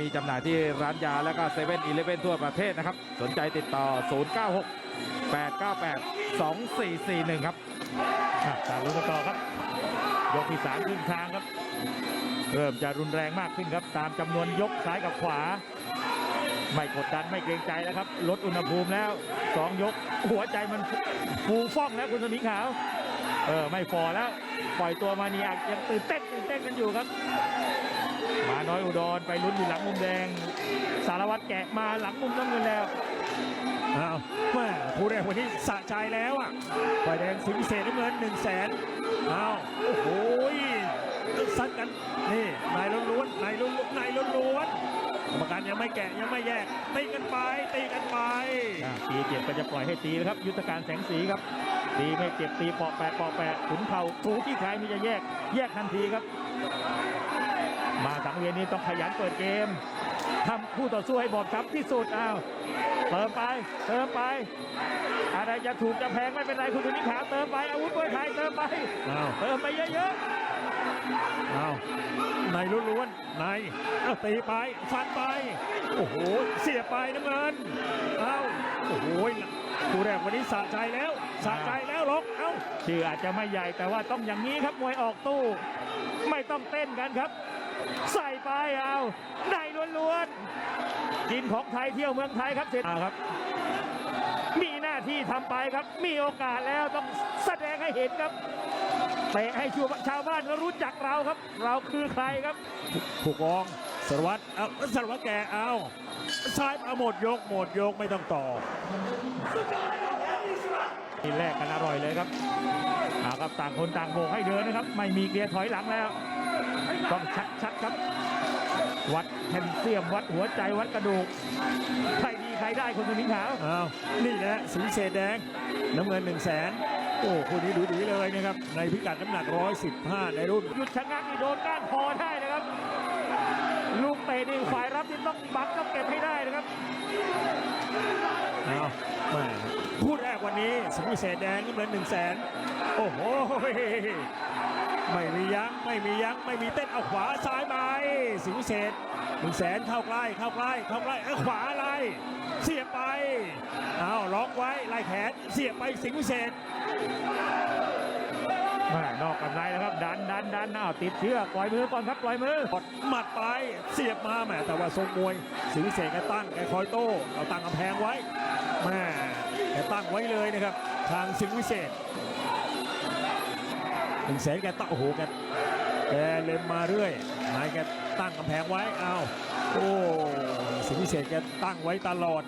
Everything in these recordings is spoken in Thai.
มีจำหน่ายที่ร้านยาและก็เซเว่นอีเลฟเว่นทั่วประเทศนะครับ สนใจติดต่อ 096 898 2441 ครับอะตามลุ้นกันต่อครับ ยกที่สามครึ่งทางครับ เริ่มจะรุนแรงมากขึ้นครับ ตามจำนวนยกซ้ายกับขวา ไม่กดดันไม่เกรงใจแล้วครับ ลดอุณหภูมิแล้วสองยก หัวใจมันฟูฟ่องแล้วคุณสมิงขาว เออไม่ฟอแล้ว ปล่อยตัวมานี่อะยังตื่นเต้นตื่นเต้นกันอยู่ครับ มาน้อยอุดรไปลุ้นอยู่หลังมุมแดง สารวัตรแกะมาหลังมุมน้ำเงินแล้วอ้าวแม่ผู้แรกวันนี้สะใจแล้วอะฝ่ายแดงสิงห์พิเศษน้ำเงินหนึ่งแสนอ้าวโอ้โหซัดกันนี่นายล้วนๆนายล้วนๆนายล้วนๆกรรมการยังไม่แกะยังไม่แยกตีกันไปตีกันไปอะตีเจ็บก็จะปล่อยให้ตีนะครับ ยุทธการแสงสีครับ ตีไม่เจ็บตีปอกแปะปอกแปะขุนเข่าถูที่ใครมีจะแยก แยกทันทีครับ มาสังเวียนนี้ต้องขยันเปิดเกมทำคู่ต่อสู้ให้บอบช้ำที่สุดอ้าวเติมไปเติมไป อะไรจะถูกจะแพงไม่เป็นไรคุณสุนิขาเติมไปอาวุธมวยไทยเติมไปอ้าวเติมไปเยอะๆอ้าวนล้วนๆนตีไปฟันไป โอ้โหเสียไปน้ำเงินอ้าวโอ้โห ผู้แรกวันนี้สะใจแล้วสะใจแล้วล็อกเอ้าๆชื่ออาจจะไม่ใหญ่แต่ว่าต้องอย่างนี้ครับมวยออกตู้ ไม่ต้องเต้นกันครับ ใส่ไปเอาในล้วนๆกินของไทยเที่ยวเมืองไทยครับเสร็จครับ มีหน้าที่ทำไปครับ มีโอกาสแล้วต้องแสดงให้เห็นครับเตะให้ชัวชาวบ้านก็รู้จักเราครับ เราคือใครครับ ผู้กองสารวัตรเอาสารวัตรแกเอา ซ้ายมาหมดยกหมดยกไม่ต้องต่อทีแรกกันอร่อยเลยครับเอาครับต่างคนต่างโบกให้เดินนะครับ ไม่มีเกียร์ถอยหลังแล้ว ต้องชัดชัดๆครับ วัดแคลเซียมวัดหัวใจวัดกระดูกใครดีใครได้คนสมิงขาวอ้าวนี่แหละสีเศษแดง น้ำเงิน1นึ่งแสนโอ้คู่นี้ดูดีเลยนะครับ ในพิกัดน้ำหนัก 115 ในรุ่นหยุดชะงักนี่โดนก้านคอได้นะครับ ลูกเตะนี่ฝ่ายรับนี่ต้องบักต้องเก็บให้ได้นะครับอ้าวแม่คู่แรกวันนี้สีเศษแดงน้ำเงิน1นึ่งแสนโอ้โหไม่มียั้งไม่มียั้งไม่มีเต้นเอาขวาซ้ายไปสิงห์เศษหนึ่งแสนเข้าใกล้เข้าใกล้เข้าใกล้เอาขวาอะไรเสียบไปเอาล็อกไว้ไล่แขนเสียบไปสิงห์เศษ แม่นอกกับในแล้วครับดันดันดันอ้าวติดเชือกปล่อยมือก่อนครับปล่อยมือกดหมัดไปเสียบมาแหมแต่ว่าทรงมวยสิงห์เสกแกตั้งแกคอยโต้เอาตั้งกำแพงไว้แม่แกตั้งไว้เลยนะครับ ทางสิงห์วิเศษหนึ่งแสนแกตั้งโอ้โหแกแกเล็มมาเรื่อยนายแกตั้งกำแพงไว้เอาโอ้สิงห์วิเศษแกตั้งไว้ตลอด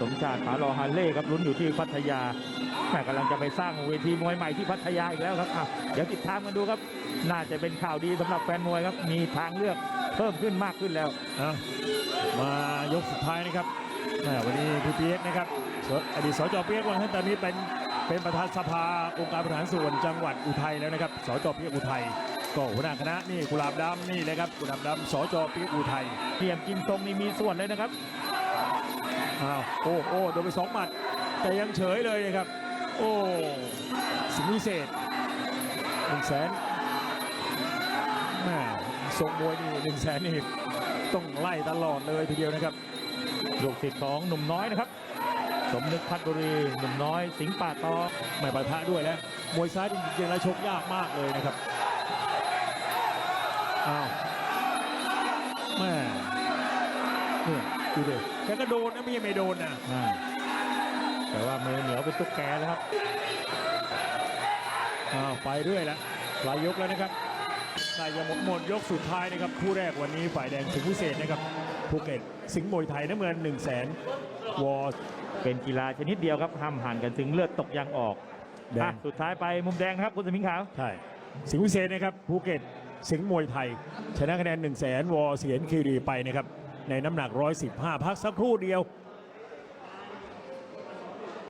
สมชาติผาลอฮันเล่ครับลุ้นอยู่ที่พัทยาแม่กำลังจะไปสร้างเวทีมวยใหม่ที่พัทยาอีกแล้วครับอะเดี๋ยวติดตามกันดูครับ น่าจะเป็นข่าวดีสำหรับแฟนมวยครับ มีทางเลือกเพิ่มขึ้นมากขึ้นแล้วอะมายกสุดท้ายนะครับแหม่วันนี้พี่เปียกนะครับสอดีตสจเปียกวันท่านตอนนี้เป็นเป็นประธานสภาองค์การบริหารส่วนจังหวัดอุทัยแล้วนะครับ สจเปียกอุทัยก็หัวหน้าคณะนี่กุหลาบดำนี่เลยครับกุหลาบดำสจเปียกอุทัยเตรียมกินทรงนี่มีส่วนเลยนะครับ อ้าวโอ้โอ้โดนไปสองหมัด แต่ยังเฉยเลยนะครับ โอ้สิงห์วิเศษหนึ่งแสนแม่ทรงมวยนี่หนึ่งแสนนี่ต้องไล่ตลอดเลยทีเดียวนะครับลูกศิษย์ของหนุ่มน้อยนะครับ สมนึกพัฒบุรีหนุ่มน้อย สิงห์ป่าตอไม่ปะทะด้วยแล้วมวยซ้ายจริงๆแล้วชกยากมากเลยนะครับอ้าวแม่เนี่ย ดูดิแกก็โดนนะไม่ใช่ไม่โดนนะ อ่าแต่ว่ามือเหนียวเป็นตุ๊กแกแล้วครับอ้าวไปเรื่อยแล้วปลายยกแล้วนะครับน่าจะหมดหมดยกสุดท้ายนะครับคู่แรกวันนี้ฝ่ายแดงถึงพิเศษนะครับภูเก็ตสิงห์มวยไทยน้ำเงิน1 0 0 0 0แสนวอเป็นกีฬาชนิดเดียวครับห้ามหันกันถึงเลือดตกยางออกแดอะงสุดท้ายไปมุมแดงครับคุณสมิงขาว ใช่สิงห์พิเศษนะครับภูเก็ตสิงห์มวยไทย ชนะคะแนน1 0 0 0 0แสนวอเสียนคีรีไปนะครับ ในน้ำหนัก 115 พักสักครู่เดียว